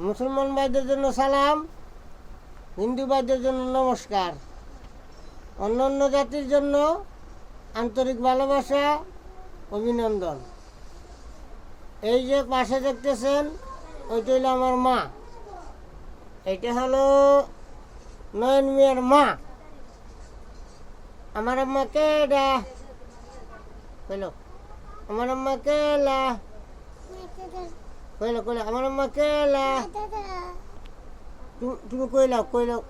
মুসলমান ভাইদের জন্য সালাম, হিন্দু ভাইদের জন্য নমস্কার। অন্য অন্য জাতির জন্য আন্তরিক ভালোবাসা, অভিনন্দন। এই যে পাশে দেখতেছেন, ওইটা হলো আমার মা। এইটা হলো নয়ন মিয়ার মা। আমার আম্মাকে ডা। কইলো আমার আম্মাকে লা। কইলো কইলো আমার আম্মাকে লা তু- তুমি কইলাও কইলাও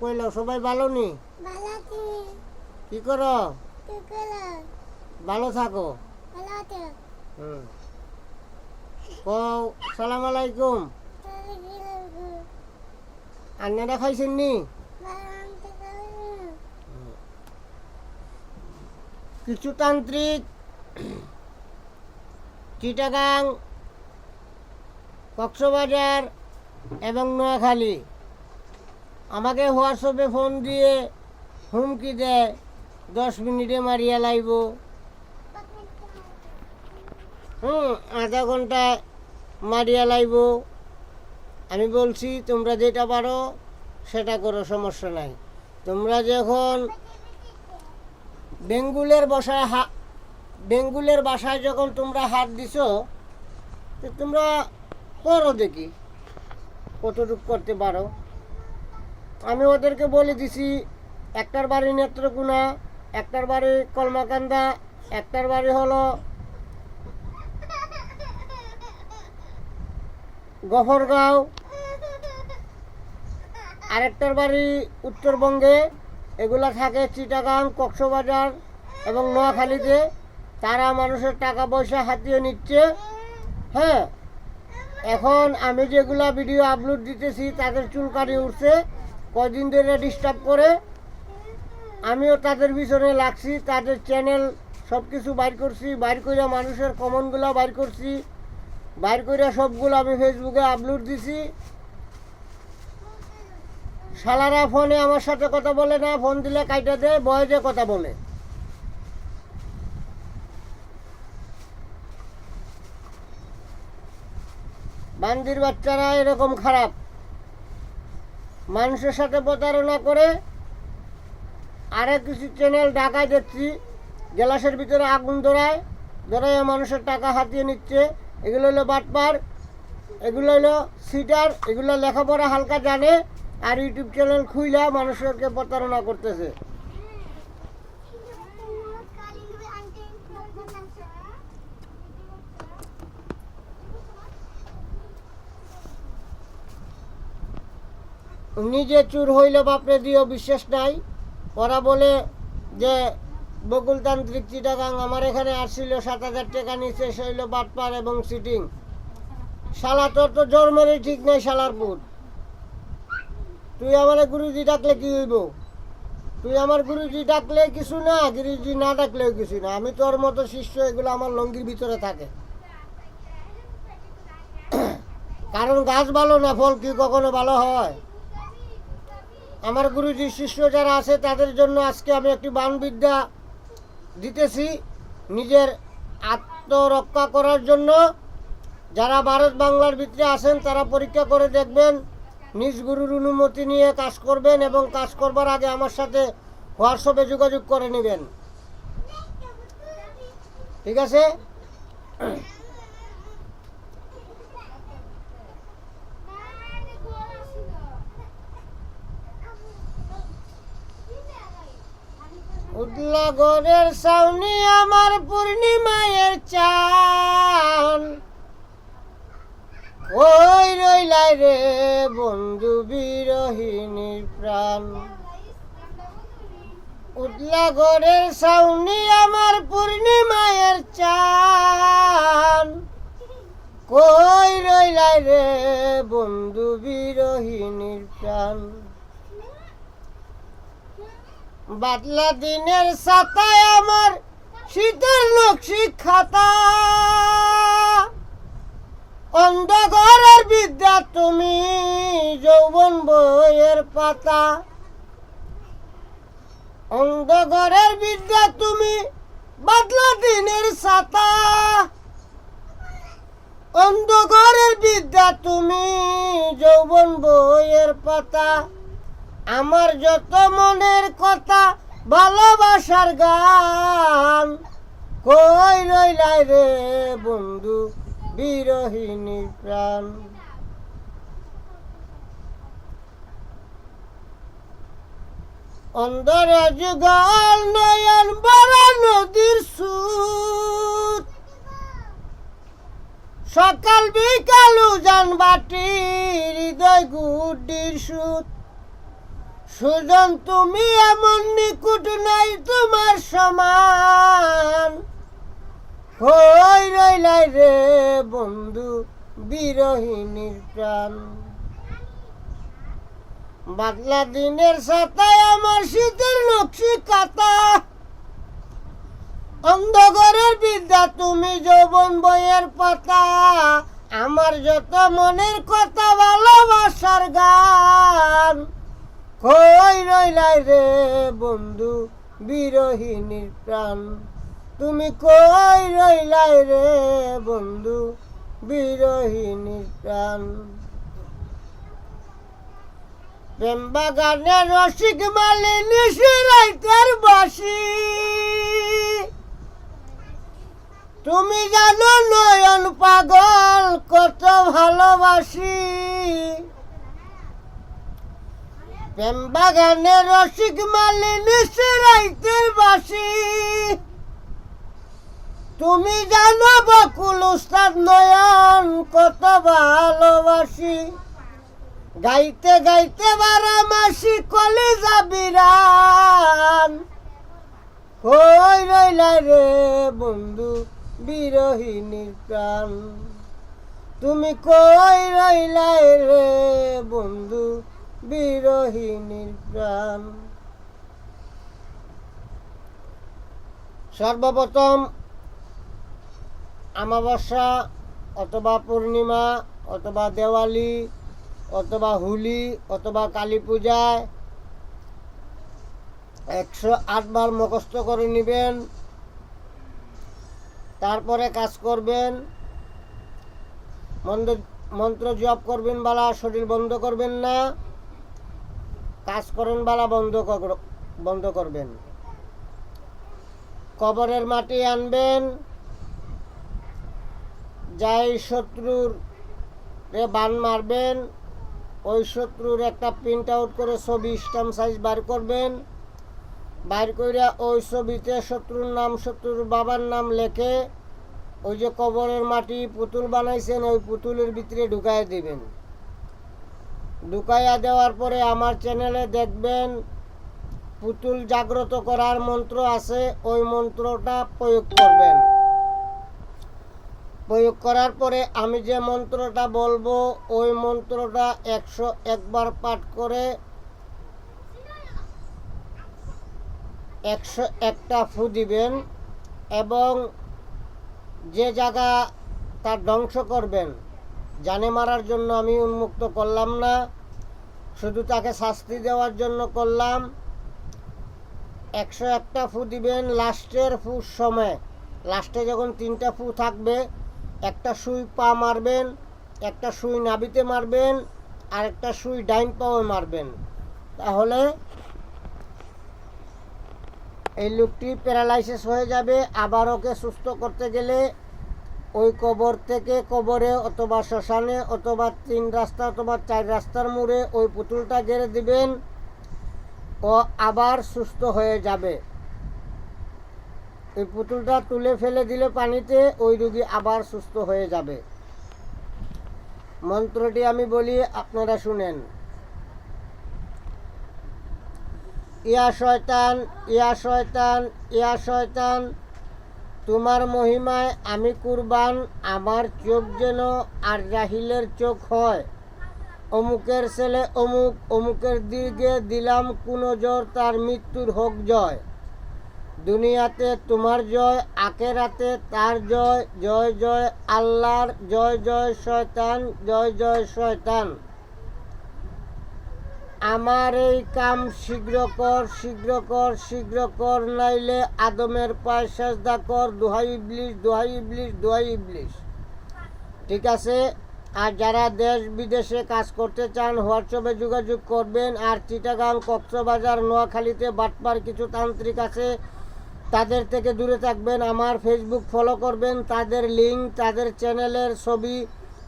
কইলাও সবাই ভালো নি? কি করো? ভালো থাকো। হুম। কও সালাম আলাইকুম। আন্নারা খাইছেন নি? কিছু তান্ত্রিক চিটাগাং কক্সবাজার এবং নোয়াখালী। আমাকে হোয়াটসঅ্যাপে ফোন দিয়ে হুমকি দেয়, দশ মিনিটে মারিয়া লাইব। হুম, আধা ঘণ্টা মারিয়া লাইব। আমি বলছি, তোমরা যেটা পারো, সেটা করো, সমস্যা নাই। তোমরা যখন বেঙ্গুলের বসায় হা, বেঙ্গুলের বাসায় যখন তোমরা হাত দিছো তোমরা করো দেখি। কতটুক করতে পারো। আমি ওদেরকে বলে দিছি, একটার বাড়ি নেত্রকোনা, একটার বাড়ি কলমাকান্দা, একটার বাড়ি হলো গফরগাঁও, আরেকটার বাড়ি উত্তরবঙ্গে। এগুলা থাকে চিটাগাং, কক্সবাজার এবং নোয়াখালীতে। তারা মানুষের টাকা পয়সা হাতিয়ে নিচ্ছে। হ্যাঁ এখন আমি যেগুলা ভিডিও আপলোড দিতেছি, তাদের চুলকানি উঠছে কদিন ধরে ডিস্টার্ব করে। আমিও তাদের পিছনে লাগছি, তাদের চ্যানেল সব কিছু বাইর করছি, বাইর করে মানুষের কমনগুলো বাইর করছি, বাইর করে সবগুলো আমি ফেসবুকে আপলোড দিছি। শালারা ফোনে আমার সাথে কথা বলে না ফোন দিলে কাইটা দেয় বয়সে কথা বলে। বান্দির বাচ্চারা এরকম খারাপ। মানুষের সাথে প্রতারণা করে আরেক কিছু চ্যানেল ঢাকায় দেখছি গ্লাসের ভিতরে আগুন ধরায় ধরাইয়া মানুষের টাকা হাতিয়ে নিচ্ছে। এগুলো হলো বাটপার, এগুলো হলো সিটার, এগুলো লেখাপড়া হালকা জানে, আর ইউটিউব চ্যানেল খুইলা মানুষকে প্রতারণা করতেছে। নিজে চুর হইলে বাপরে দিও বিশ্বাস নাই। ওরা বলে যে, বকুলতান্ত্রিক চিটাগাং আমার এখানে আসছিল, সাত হাজার টাকা নিচে হইল বাটপার এবং সিটিং। শালা, তোর তো জন্মেরই ঠিক নাই শালার পুত। তুই আমার গুরুজি ডাকলে কি হইব? তুই আমার গুরুজি ডাকলে কিছু না, গুরুজি না ডাকলেও কিছু না। আমি তোর মতো শিষ্য, এগুলো আমার লঙ্গির ভিতরে থাকে। কারণ গাছ ভালো না, ফল কি কখনো ভালো হয়? আমার গুরুজি শিষ্য যারা আছে, তাদের জন্য আজকে আমি একটি বাণবিদ্যা দিতেছি নিজের আত্মরক্ষা করার জন্য। যারা ভারত বাংলার ভিতরে আছেন, তারা পরীক্ষা করে দেখবেন, নিজ গুরুর অনুমতি নিয়ে কাজ করবেন এবং কাজ করবার আগে আমার সাথে হোয়াটসঅ্যাপে যোগাযোগ করে নেবেন। ঠিক আছে? উঠলা ঘরের সাউনি আমার পূর্ণিমায়ের চান। ওই রইলাই রে বন্ধু বিরহিনীর প্রাণ। উঠলা ঘরের সাউনি আমার পূর্ণিমায়ের চান। কই রইলাই রে বন্ধু বিরহিনীর প্রাণ। বাদলা দিনের সাতায় আমার শীতের নকশি খাতা। অন্ধকারের বিদ্যা তুমি যৌবন বইয়ের পাতা। অন্ধকারের বিদ্যা তুমি বাদলা দিনের ছাতা। অন্ধকারের বিদ্যা তুমি যৌবন বইয়ের পাতা। আমার যত মনের কথা, ভালোবাসার গান। কই রইলাই রে বন্ধু বিরহিনী প্রাণ? অন্ধরা যুগল নয়ন বড় নদীর সুত সকাল বিকাল উজান বাটি হৃদয় গুডির সুত সুজন, তুমি এমন নিকুট নাই তোমার সমান। হই রইলাই রে বন্ধু বিরহিনীর প্রাণ। বাদলা দিনের সাতায় আমার শীতের নকশি কাতা অন্ধকারের বিদ্যা, তুমি যৌবন বইয়ের পাতা। আমার যত মনের কথা ভালোবাসার রে বন্ধু বিরহিনীর প্রাণ। তুমি কই রইলাই রে বন্ধু বিরহিনীর প্রাণ। প্রেম বাগানে রসিক মালিনী রাইতের বাসি। তুমি জানো নয়ন পাগল কত ভালোবাসি। প্রেম বাগানে রসিক মালিনী রাইতের বাসি। তুমি জানো বকুল উস্তাদ নয়ন কত ভালোবাসি। গাইতে গাইতে বারা মাসি কলে যাবিরান কই রইলা রে বন্ধু বিরহিনীর প্রাণ। তুমি কই রইলা রে বন্ধু বিরহিনীর প্রাণ সর্বপ্রথম আমাবস্যা অথবা পূর্ণিমা অথবা দেওয়ালি অথবা হোলি অথবা কালী পূজায় একশো আটবার মুখস্থ করে নেবেন। তারপরে কাজ করবেন। মন্ত্র জপ করবেন বালা, শরীর বন্ধ করবেন না। কাজ করেন বালা বন্ধ বন্ধ করবেন। কবরের মাটি আনবেন। যাই শত্রুর রে বান মারবেন, ওই শত্রুর একটা প্রিন্ট আউট করে ছবি স্ট্যাম্প সাইজ বার করবেন। বাইর করে ওই ছবিতে শত্রুর নাম, শত্রুর বাবার নাম লেখে, ওই যে কবরের মাটি পুতুল বানাইছেন, ওই পুতুলের ভিতরে ঢুকাই দিবেন। ঢুকাইয়া দেওয়ার পরে আমার চ্যানেলে দেখবেন, পুতুল জাগ্রত করার মন্ত্র আছে, ওই মন্ত্রটা প্রয়োগ করবেন। প্রয়োগ করার পরে আমি যে মন্ত্রটা বলব, ওই মন্ত্রটা একশো একবার পাঠ করে, একশো একটা ফু দিবেন এবং যে জায়গা তার ধ্বংস করবেন। জানে মারার জন্য আমি উন্মুক্ত করলাম না। শুধু তাকে শাস্তি দেওয়ার জন্য করলাম। একশো একটা ফু দিবেন লাস্টের ফুর সময়। লাস্টে যখন তিনটা ফু থাকবে, একটা সুই পা মারবেন, একটা সুই নাবিতে মারবেন, আর একটা সুই ডাইন পাও মারবেন। তাহলে এই লোকটি প্যারালাইসিস হয়ে যাবে। আবার ওকে সুস্থ করতে গেলে ওই কবর থেকে কবরে অথবা শ্মশানে অথবা তিন রাস্তা অথবা চার রাস্তার মোড়ে ওই পুতুলটা গেড়ে দিবেন ও আবার সুস্থ হয়ে যাবে। এই পুতুলটা তুলে ফেলে দিলে পানিতে ওই রুগী আবার সুস্থ হয়ে যাবে। মন্ত্রটি আমি বলি, আপনারা শুনেন। ইয়া শয়তান ইয়া শয়তান ইয়া শয়তান তোমার মহিমায় আমি কুরবান, আমার চোখ যেন আর জাহিলের চোখ হয়। অমুকের ছেলে অমুক, অমুকের দিকে দিলাম কোনো জোর তার মৃত্যুর হোক জয়। দুনিয়াতে তোমার জয় আকেরাতে তার জয় জয় জয় আল্লাহর, জয় জয় শয়তান, জয় জয় শয়তান। আমার এই কাম শীঘ্র কর শীঘ্র কর শীঘ্র কর, নাইলে আদমের পায়ে সেজদা কর, দোহাই ইবলিশ দোহাই ইবলিশ দোহাই ইবলিশ। ঠিক আছে? আর যারা দেশ বিদেশে কাজ করতে চান, হোয়াটসঅ্যাপে যোগাযোগ করবেন। আর চিটাগাং কক্সবাজার, নোয়াখালীতে বাটপার কিছু তান্ত্রিক আছে, তাদের থেকে দূরে থাকবেন। আমার ফেসবুক ফলো করবেন। তাদের লিঙ্ক তাদের চ্যানেলের ছবি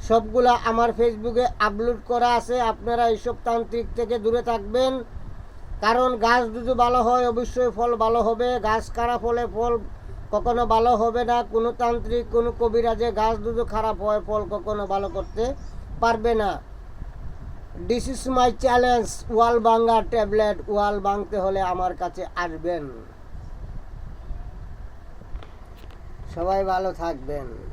সবগুলা আমার ফেসবুকে আপলোড করা আছে। আপনারা এইসব তান্ত্রিক থেকে দূরে থাকবেন। কারণ গাছ যদি ভালো হয়, অবশ্যই ফল ভালো হবে। গাছ খারাপ হলে ফল কখনো ভালো হবে না। কোনো তান্ত্রিক, কোনো কবিরাজে গাছ যদি খারাপ হয়, ফল কখনো ভালো করতে পারবে না। This is my challenge wall ভাঙ্গা ট্যাবলেট। ওয়াল ভাঙতে হলে আমার কাছে আসবেন। সবাই ভালো থাকবেন।